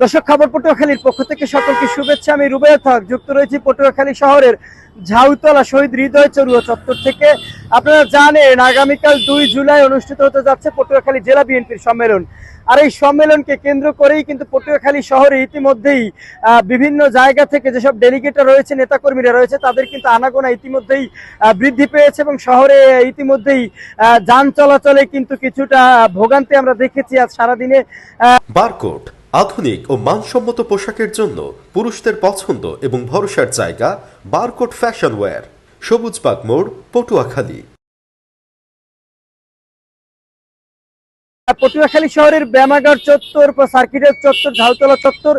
দর্শক, খবর পটুয়াখালীর পক্ষ থেকে সকলকে শুভেচ্ছা। আমি রুবেল থাক, যুক্ত রয়েছি পটুয়াখালী শহরের ঝাউতলা শহীদ হৃদয় চরুয়া চত্বর থেকে। আপনারা জানেন, আগামীকাল দুই জুলাই অনুষ্ঠিত হতে যাচ্ছে পটুয়াখালী জেলা বিএনপির সম্মেলন। আর এই সম্মেলনকে কেন্দ্র করেই কিন্তু পটুয়াখালী শহরে ইতিমধ্যেই বিভিন্ন জায়গা থেকে যেসব ডেলিগেটর রয়েছে, নেতাকর্মীরা রয়েছে, তাদের কিন্তু আনাগোনা ইতিমধ্যেই বৃদ্ধি পেয়েছে এবং শহরে ইতিমধ্যেই যান চলাচলে কিন্তু কিছুটা ভোগান্তি আমরা দেখেছি আজ সারাদিনে। বারকোট আধুনিক ও মানসম্মত পোশাকের জন্য পুরুষদের পছন্দ এবং ভরসার জায়গা বারকোট ফ্যাশন ওয়্যার। সবুজবাগ মোড় পটুয়াখালী। পটুয়াখালী শহরের ব্যামাগার চত্বর, সার্কিটের চত্বর ঝাউতলা চত্বর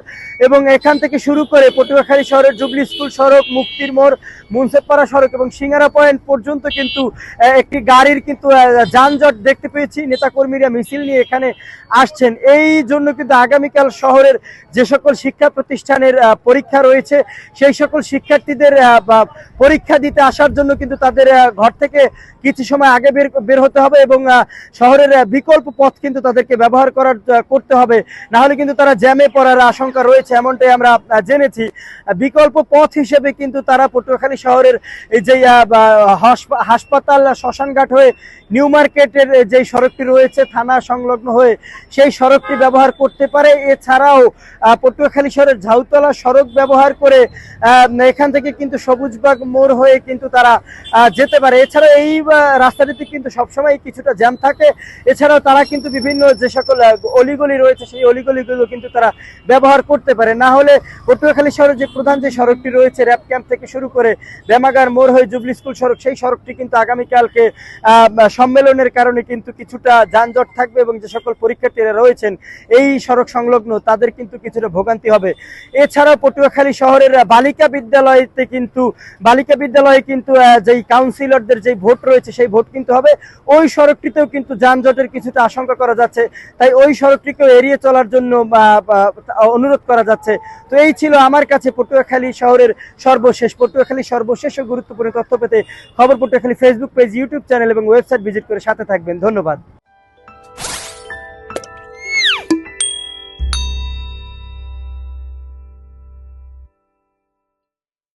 এবং এখান থেকে শুরু করে পটুয়াখালী শহরের জুবলি স্কুল সড়ক, মুক্তির মোড় মুন্সেপাড়া সড়ক এবং সিঙ্গারা পয়েন্ট পর্যন্ত কিন্তু একটি গাড়ির কিন্তু যানজট দেখতে পেয়েছি। নেতাকর্মীরা মিছিল নিয়ে এখানে আসছেন। এই জন্য কিন্তু আগামীকাল শহরের যে সকল শিক্ষা প্রতিষ্ঠানের পরীক্ষা রয়েছে, সেই সকল শিক্ষার্থীদের পরীক্ষা দিতে আসার জন্য কিন্তু তাদের ঘর থেকে কিছু সময় আগে বের বের হতে হবে এবং শহরের বিকল্প পথ কিন্তু তাদেরকে ব্যবহার করার করতে হবে। না হলে কিন্তু তারা জ্যামে পড়ার আশঙ্কা রয়েছে, এমনটাই আমরা জেনেছি। বিকল্প পথ হিসেবে কিন্তু তারা পটুয়াখালী শহরের এই যে হাসপাতাল, শ্মশানঘাট হয়ে নিউ মার্কেটের যে সড়কটি রয়েছে, থানা সংলগ্ন হয়ে সেই সড়কটি ব্যবহার করতে পারে। এছাড়াও পটুয়াখালী শহরের ঝাউতলা সড়ক ব্যবহার করে এখান থেকে কিন্তু সবুজবাগ মোড় হয়ে কিন্তু তারা যেতে পারে। এছাড়া এই রাস্তাটিতে কিন্তু সবসময় কিছুটা জ্যাম থাকে। এছাড়াও তারা কিন্তু বিভিন্ন যে সকল অলিগলি রয়েছে, সেই অলিগলিগুলো কিন্তু তারা ব্যবহার করতে পারে। না হলে পটুয়াখালী শহরের যে প্রধান যে সড়কটি রয়েছে র্যাপ ক্যাম্প থেকে শুরু করে ব্যামাগার মোড় হয়ে জুবলি স্কুল সড়ক, সেই সড়কটি কিন্তু আগামীকালকে সম্মেলনের কারণে কিন্তু কিছুটা যানজট থাকবে এবং যে সকল পরীক্ষার্থীরা রয়েছেন, এই সড়ক সংলগ্ন, তাদের কিন্তু কিছুটা ভোগান্তি হবে। এছাড়াও পটুয়াখালী শহরের বালিকা বিদ্যালয়তে কিন্তু, বালিকা বিদ্যালয়ে কিন্তু যেই কাউন্সিলরদের যেই ভোট রয়েছে, সেই ভোট কিন্তু হবে। ওই সড়কটিতেও কিন্তু যানজটের কিছুটা আশঙ্কা করা যাচ্ছে। তাই ওই সড়কটিকেও এড়িয়ে চলার জন্য অনুরোধ করা যাচ্ছে। তো এই ছিল আমার কাছে পটুয়াখালী শহরের সর্বশেষ। পটুয়াখালী সর্বশেষ ও গুরুত্বপূর্ণ তথ্য পেতে খবর Patuakhali Facebook page YouTube channel এবং ওয়েবসাইট ভিজিট করে সাথে থাকবেন। ধন্যবাদ।